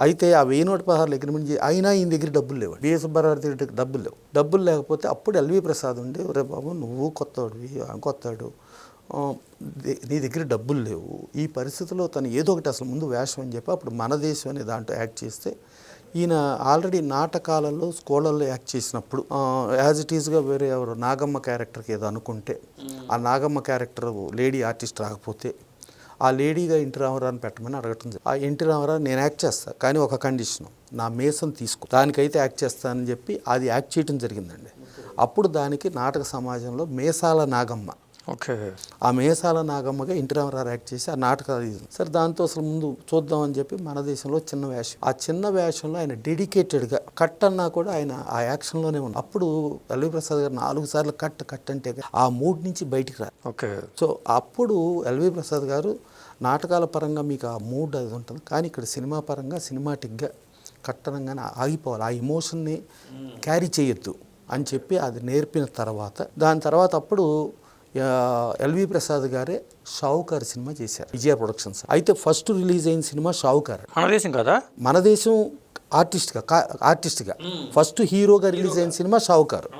అయితే ఆ వెయ్యి నూట పదహారులు అగ్రిమెంట్ చేసి అయినా ఈయన దగ్గర డబ్బులు లేవు. బిఏ సుబ్బారావు దగ్గర డబ్బులు లేవు. డబ్బులు లేకపోతే అప్పుడు ఎల్వి ప్రసాద్ ఉండి ఒరే బాబు నువ్వు కొత్తవాడివి కొత్తాడు. దే- నీ దగ్గర డబ్బులు లేవు. ఈ పరిస్థితిలో తను ఏదో ఒకటి అసలు ముందు వేషం అని చెప్పి అప్పుడు మన దేశం అనే దాంట్లో యాక్ట్ చేస్తే ఈయన ఆల్రెడీ నాటకాలలో స్కూళ్ళల్లో యాక్ట్ చేసినప్పుడు యాజ్ ఇట్ ఈస్గా వేరే ఎవరు నాగమ్మ క్యారెక్టర్కి ఏదో అనుకుంటే ఆ నాగమ్మ క్యారెక్టర్ లేడీ ఆర్టిస్ట్ రాకపోతే ఆ లేడీగా ఎన్టీ రామారావుని పెట్టమని అడగటం. ఆ ఎన్టీ రామారావు నేను యాక్ట్ చేస్తాను కానీ ఒక కండిషన్ నా మేసం తీసుకో దానికైతే యాక్ట్ చేస్తానని చెప్పి అది యాక్ట్ చేయడం జరిగిందండి. అప్పుడు దానికి నాటక సమాజంలో మేసాల నాగమ్మ. ఓకే. ఆ మేసాల నాగమ్మగా ఎన్టీ రామారావు యాక్ట్ చేసి ఆ నాటకాలు. సరే దాంతో అసలు ముందు చూద్దామని చెప్పి మన దేశంలో చిన్న వేషం. ఆ చిన్న వేషంలో ఆయన డెడికేటెడ్గా కట్ అన్నా కూడా ఆయన ఆ యాక్షన్లోనే ఉన్నాడు అప్పుడు ఎల్వి ప్రసాద్ గారు నాలుగు సార్లు కట్ కట్ అంటే ఆ మూడ్ నుంచి బయటికి రా ఓకే. సో అప్పుడు ఎల్వి ప్రసాద్ గారు నాటకాల పరంగా మీకు ఆ మూడ్ అది ఉంటుంది. కానీ ఇక్కడ సినిమా పరంగా సినిమాటిక్గా కట్టనంగానే ఆగిపోవాలి. ఆ ఎమోషన్ని క్యారీ చేయొద్దు అని చెప్పి అది నేర్పిన తర్వాత దాని తర్వాత అప్పుడు ఎల్వి ప్రసాద్ గారే షావుకార్ సినిమా చేశారు. విజయ ప్రొడక్షన్స్. అయితే ఫస్ట్ రిలీజ్ అయిన సినిమా షావుకార్. మన దేశం కదా? మన దేశం ఆర్టిస్ట్గా కా ఆర్టిస్ట్గా. ఫస్ట్ హీరోగా రిలీజ్ అయిన సినిమా షావుకారు.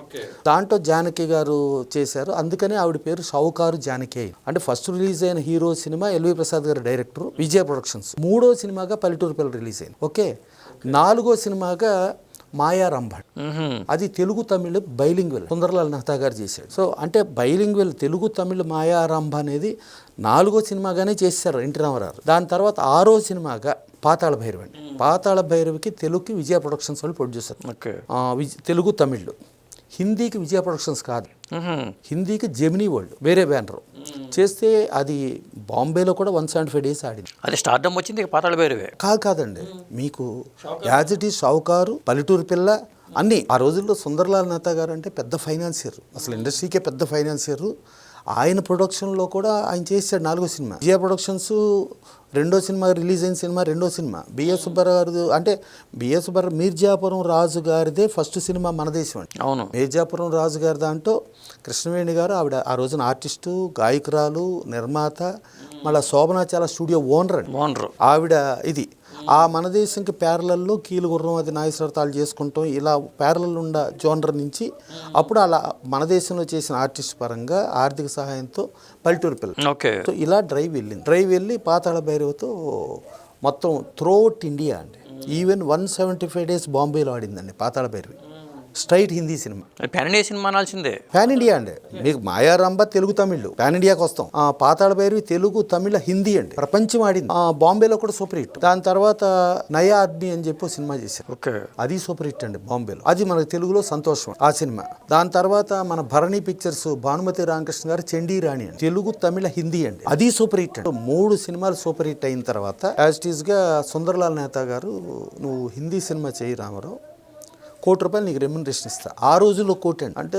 దాంట్లో జానకి గారు చేశారు. అందుకనే ఆవిడ పేరు షావుకారు జానకి. అంటే ఫస్ట్ రిలీజ్ అయిన హీరో సినిమా ఎల్వి ప్రసాద్ గారి డైరెక్టర్ విజయ ప్రొడక్షన్స్. మూడో సినిమాగా పల్లెటూరు పిల్లలు రిలీజ్ అయింది. ఓకే. నాలుగో సినిమాగా మాయా రంభట్ మ్మ్హ్మ్. అది తెలుగు తమిళ్ బైలింగ్వెల్ సుందరలాల్ మెహతా గారు చేశాడు. సో అంటే బైలింగ్వెల్ తెలుగు తమిళ్ మాయారంభ అనేది నాలుగో సినిమాగానే చేశారు ఎన్టీ రామారావు. దాని తర్వాత ఆరో సినిమాగా పాతాళ భైరవి అండి పాతాళ భైరవికి తెలుగుకి విజయ ప్రొడక్షన్స్ వాళ్ళు ప్రొడ్యూసర్ తెలుగు తమిళ్ హిందీకి విజయ ప్రొడక్షన్స్ కాదు. హిందీకి జెమినీ వరల్డ్ వేరే బ్యానర్. చేస్తే అది బాంబేలో కూడా వన్ సెవెంటీ ఫైవ్ డేస్ ఆడింది. అది స్టార్డమ్ వచ్చింది పాతాళ భైరవే కాదు కాదండి మీకు యాజ్ ఇట్ ఈస్ షావుకారు పల్లెటూరు పిల్ల అన్నీ. ఆ రోజుల్లో సుందర్లాల్ నేతా గారు అంటే పెద్ద ఫైనాన్సియర్. అసలు ఇండస్ట్రీకే పెద్ద ఫైనాన్సియర్. ఆయన ప్రొడక్షన్లో కూడా ఆయన చేశాడు నాలుగో సినిమా. విజయ ప్రొడక్షన్స్ రెండో సినిమా రిలీజ్ అయిన సినిమా రెండో సినిమా. బిఎస్ సుబ్బారావు గారు అంటే బిఎస్ సుబ్బారావు మీర్జాపురం రాజు గారిదే ఫస్ట్ సినిమా మన దేశం అండి. అవును. మేజాపురం రాజు గారి దాంట్లో కృష్ణవేణి గారు ఆవిడ ఆ రోజున ఆర్టిస్టు గాయకురాలు నిర్మాత మళ్ళీ శోభనాచాల స్టూడియో ఓనర్ అండి. బాగుండ్రు ఆవిడ ఇది. ఆ మన దేశంకి ప్యారలల్లో కీలుగుర్రం అది నాయసరతాలు చేసుకుంటాం. ఇలా ప్యారలల్ ఉండ జోనర్ నుంచి అప్పుడు అలా మన దేశంలో చేసిన ఆర్టిస్ట్ పరంగా ఆర్థిక సహాయంతో పల్లెటూరు పిల్ల ఓకే. సో ఇలా డ్రైవ్ వెళ్ళింది. డ్రైవ్ వెళ్ళి పాతాళ భైరవతో మొత్తం త్రోఅవుట్ ఇండియా అండి. Even one seventy five days బాంబేలో ఆడిందండి Patala Bhairavi. Straight Hindi cinema. Pan India cinema అనాల్సిందే. Pan India అండి. మీకు మాయారంభ తెలుగు తమిళ్. పాన్ ఇండియాకి వస్తాం ఆ, పాతాళ భైరవి తెలుగు తమిళ హిందీ అండి. ప్రపంచం ఆడింది. ఆ, బాంబేలో కూడా సూపర్ హిట్. దాని తర్వాత నయా ఆద్మీ అని చెప్పి సినిమా చేశారు. ఓకే. అది సూపర్ హిట్ అండి బాంబేలో. అది మనకు తెలుగులో సంతోషం ఆ సినిమా. దాని తర్వాత మన భరణి పిక్చర్స్ భానుమతి రామకృష్ణ గారు చండీ రాణి అండి. తెలుగు తమిళ హిందీ అండి. అది సూపర్ హిట్ అండి. మూడు సినిమాలు సూపర్ హిట్ అయిన తర్వాత యాజ్ ఇట్ ఈస్గా సుందర్లాల్ నేతా గారు నువ్వు హిందీ సినిమా చేయి రామారావు. కోటి రూపాయలు నీకు రెమ్యునరేషన్ ఇస్తా. ఆ రోజుల్లో కోటి అండి. అంటే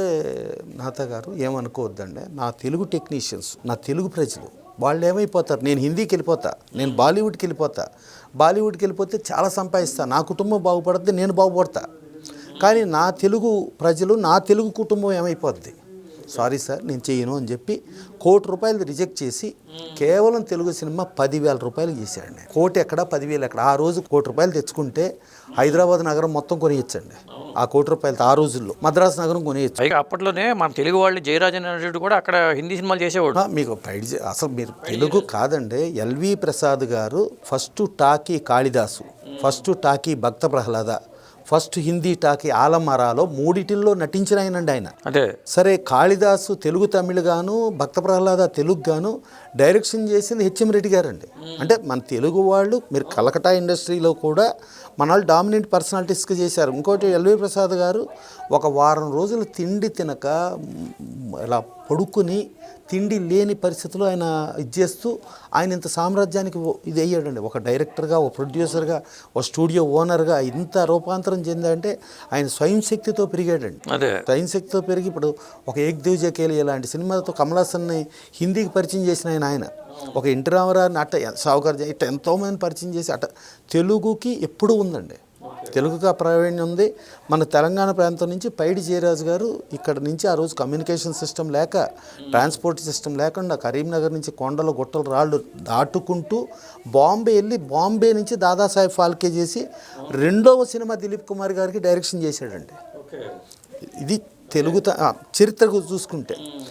నాతా గారు ఏమనుకోవద్దండి నా తెలుగు టెక్నీషియన్స్ నా తెలుగు ప్రజలు వాళ్ళు ఏమైపోతారు? నేను హిందీకి వెళ్ళిపోతా నేను బాలీవుడ్కి వెళ్ళిపోతా. బాలీవుడ్కి వెళ్ళిపోతే చాలా సంపాదిస్తా. నా కుటుంబం బాగుపడుతుంది నేను బాగుపడతా. కానీ నా తెలుగు ప్రజలు నా తెలుగు కుటుంబం ఏమైపోద్ది? సారీ సార్ నేను చేయను అని చెప్పి కోటి రూపాయలు రిజెక్ట్ చేసి కేవలం తెలుగు సినిమా పదివేల రూపాయలు చేశాడండి. కోటి ఎక్కడ పదివేలు ఎక్కడ. ఆ రోజు కోటి రూపాయలు తెచ్చుకుంటే హైదరాబాద్ నగరం మొత్తం కొనియచ్చండి. ఆ కోటి రూపాయలతో ఆ రోజుల్లో మద్రాసు నగరం కొనియచ్చు. పైగా అప్పట్లోనే మన తెలుగు వాళ్ళు జయరాజన్ కూడా అక్కడ హిందీ సినిమాలు చేసేవాడు. మీకు అసలు మీరు తెలుగు కాదండి. ఎల్వి ప్రసాద్ గారు first talkie Kalidasu first talkie Bhakta Prahlada first Hindi talkie ఆలమరాలో మూడిటిల్లో నటించిన ఆయనండి ఆయన. అదే సరే కాళిదాసు తెలుగు తమిళ్ గాను భక్త ప్రహ్లాద తెలుగు గాను డైరెక్షన్ చేసింది హెచ్ఎం రెడ్డి గారండి. అంటే మన తెలుగు వాళ్ళు మీరు కలకటా ఇండస్ట్రీలో కూడా మన వాళ్ళు డామినెంట్ పర్సనాలిటీస్గా చేశారు. ఇంకోటి ఎల్వి ప్రసాద్ గారు ఒక వారం రోజులు తిండి తినక ఇలా పడుకుని తిండి లేని పరిస్థితిలో ఆయన ఇది చేస్తూ ఆయన ఇంత సామ్రాజ్యానికి ఇది అయ్యాడండి. ఒక డైరెక్టర్గా ఒక ప్రొడ్యూసర్గా ఒక స్టూడియో ఓనర్గా ఇంత రూపాంతరం చెందంటే ఆయన స్వయం శక్తితో పెరిగాడండి. అదే. స్వయం శక్తితో పెరిగి ఇప్పుడు ఒక ఏక్ దేవ్ జకేలి ఇలాంటి సినిమాలతో కమల్ హాసన్ని హిందీకి పరిచయం చేసిన ఆయన ఆయన. ఒక ఇంటి రామారావుని అట్ట షావుకార్ ఇట్ట ఎంతోమంది పరిచయం చేసి అట్ట తెలుగుకి ఎప్పుడూ ఉందండి. తెలుగుగా ప్రావీణ్యం ఉంది. మన తెలంగాణ ప్రాంతం నుంచి పైడి జయరాజు గారు ఇక్కడ నుంచి ఆ రోజు కమ్యూనికేషన్ సిస్టమ్ లేక ట్రాన్స్పోర్ట్ సిస్టమ్ లేకుండా కరీంనగర్ నుంచి కొండలు గుట్టలు రాళ్ళు దాటుకుంటూ బాంబే వెళ్ళి బాంబే నుంచి దాదాసాహెబ్ ఫాల్కే చేసి రెండవ సినిమా దిలీప్ కుమార్ గారికి డైరెక్షన్ చేశాడండి. ఇది తెలుగు చరిత్రకు చూసుకుంటే.